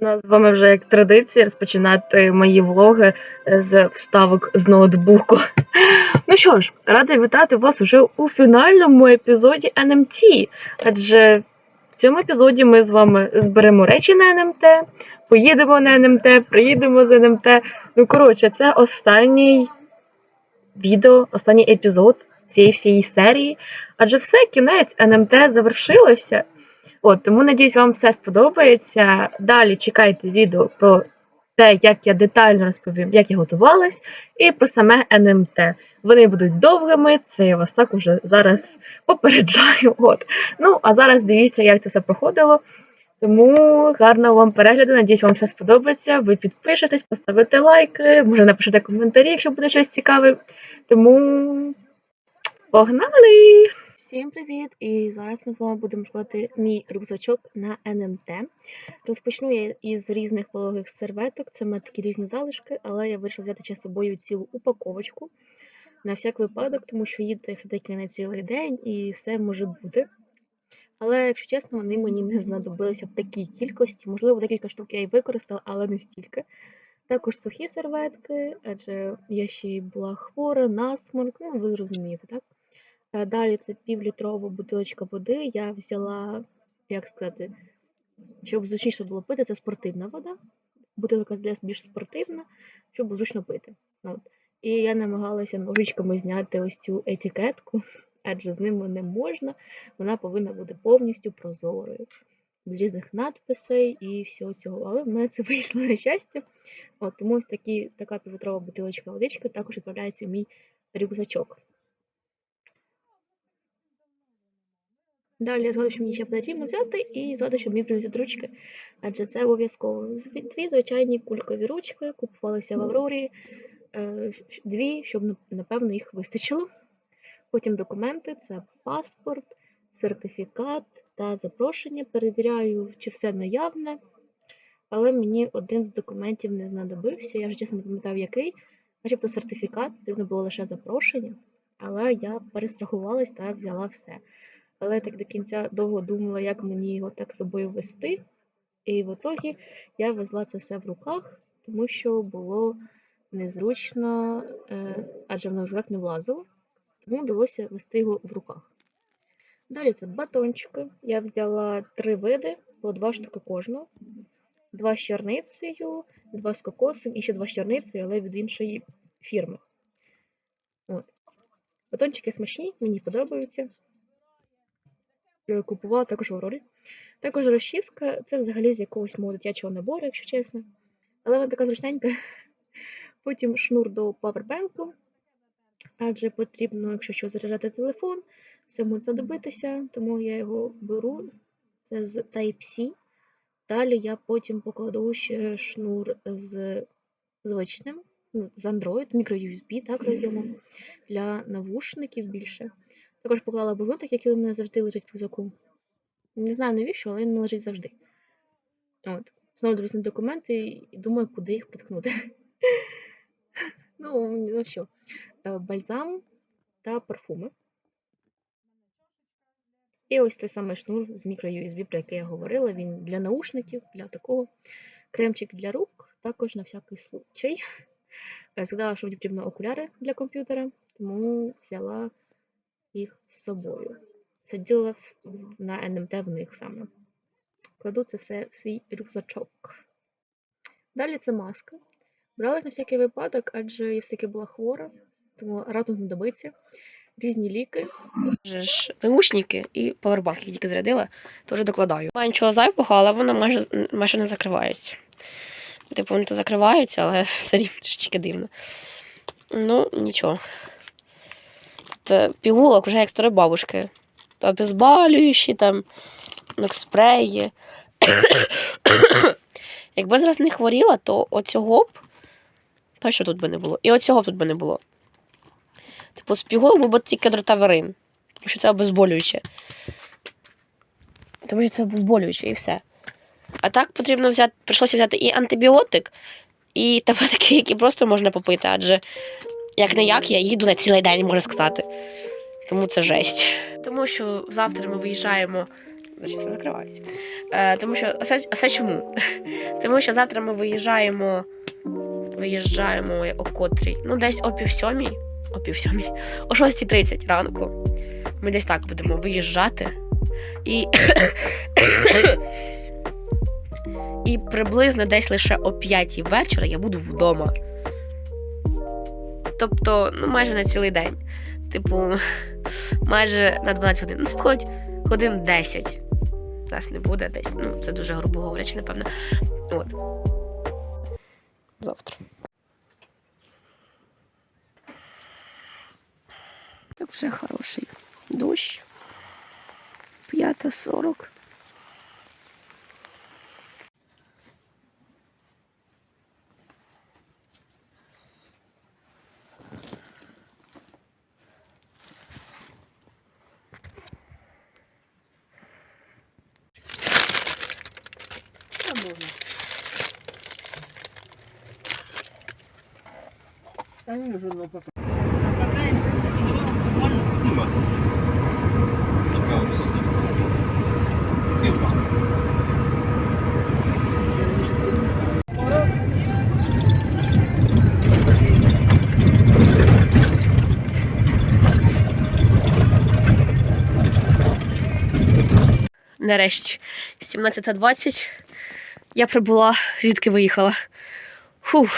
У нас з вами вже як традиція розпочинати мої влоги з вставок з ноутбуку. Ну що ж, рада вітати вас уже у фінальному епізоді NMT. Адже в цьому епізоді ми з вами зберемо речі на НМТ, поїдемо на НМТ, приїдемо з НМТ. Ну, коротше, це останній відео, останній епізод цієї всієї серії. Адже все, кінець НМТ завершилося. От, тому надіюсь, вам все сподобається. Далі чекайте відео про те, як я детально розповім, як я готувалась, і про саме НМТ. Вони будуть довгими, це я вас так уже зараз попереджаю. От. Ну, а зараз дивіться, як це все проходило. Тому гарного вам перегляду. Надіюсь, вам все сподобається. Ви підпишетесь, поставите лайки, може напишете коментарі, якщо буде щось цікаве. Тому погнали! Всім привіт! І зараз ми з вами будемо складати мій рюкзачок на НМТ. Розпочну я із різних вологих серветок. Це в мене такі різні залишки, але я вирішила взяти з собою цілу упаковочку на всяк випадок, тому що їду все-таки на цілий день і все може бути. Але, якщо чесно, вони мені не знадобилися в такій кількості. Можливо, декілька штук я і використала, але не стільки. Також сухі серветки, адже я ще й була хвора, насморк, ну ви зрозумієте, так? Е, Далі це півлітрова бутилочка води. Я взяла, як сказати, щоб зручніше було пити, це спортивна вода. Бутилка для більш спортивна, щоб зручно пити. От. І я намагалася ножичками зняти ось цю етикетку, адже з ними не можна. Вона повинна бути повністю прозорою, без різних надписей і всього цього. Але в мене це вийшло на щастя. От, тому ось такі, така півлітрова бутилочка водички також відправляється в мій рюкзачок. Далі я згадую, що мені ще потрібно взяти, і згадую, що мені привезуть ручки, адже це обов'язково. Дві звичайні кулькові ручки, купувалися в Аврорі, е, дві, щоб напевно їх вистачило. Потім документи це паспорт, сертифікат та запрошення. Перевіряю, чи все наявне. Але мені один з документів не знадобився. Я вже чесно не пам'ятаю, який. Начебто сертифікат, потрібно було лише запрошення, але я перестрахувалась та взяла все. Але так до кінця довго думала, як мені його так з собою вести. І в ітогі я везла це все в руках, тому що було незручно, е, адже воно в рюкзак не влазило. Тому вдалося вести його в руках. Далі це батончики. Я взяла три види, по два штуки кожного. Два з чорницею, два з кокосом і ще два з чорницею, але від іншої фірми. От. Батончики смачні, мені подобаються. Е, Купувала також в Аврорі. Також розчіска, це взагалі з якогось мого дитячого набору, якщо чесно. Але вона така зручненька. Потім шнур до павербенку, адже потрібно, якщо що, заряджати телефон, може знадобитися, тому я його беру. Це з Type-C. Далі я потім покладу ще шнур з звичним, ну, з Android, мікро-USB, так, розйомом, для навушників більше. Також поклала беготик, який у мене завжди лежить в рюкзаку. Не знаю навіщо, але він лежить завжди. От. Знову дивлюсь на документи і думаю, куди їх приткнути. ну, ну що, е, бальзам та парфуми. І ось той самий шнур з мікро-USB, про який я говорила. Він для наушників, для такого. Кремчик для рук, також на всякий случай. Е, Згадала, що мені потрібно окуляри для комп'ютера, тому взяла їх з собою. Сиділа в- на НМТ в них саме. Кладу це все в свій рюкзачок. Далі це маска. Брала на всякий випадок, адже я все-таки була хвора, тому раптом знадобиться. Різні ліки. Наушники і павербанк, які тільки зарядила, теж докладаю. Немає нічого зайвого, але вона майже, майже не закривається. Типу, вони то закриваються, але все рівно трішечки дивно. Ну, нічого. Це пігулок вже як старої бабушки. Обезболюючі, там, спреї. Якби зараз не хворіла, то оцього б точно тут би не було. І оцього б тут би не було. Типу, з пігулок був би тільки дротаверин. Тому що це обезболююче. Тому що це обезболююче і все. А так потрібно взяти, прийшлося взяти і антибіотик, і таблетки, які просто можна попити, адже як не як я їду на цілий день, можна сказати. Тому це жесть. Тому що завтра ми виїжджаємо Значить, все закривається. Е, тому що все, все чому? тому що завтра ми виїжджаємо. Виїжджаємо о котрій. Ну, десь о пів сьомій. О пів сьомій. О 6.30 ранку. Ми десь так будемо виїжджати. І. І приблизно десь лише о 5 вечора я буду вдома. Тобто, ну, майже на цілий день. Типу, майже на 12 годин. Ну, це виходить годин 10. Нас не буде десь. Ну, це дуже грубо говорячи, напевно. От. Завтра. Так вже хороший дощ. 5.40. Нема. Направимося. Півба. Нарешті, 17.20. Я прибула, звідки виїхала. Фух.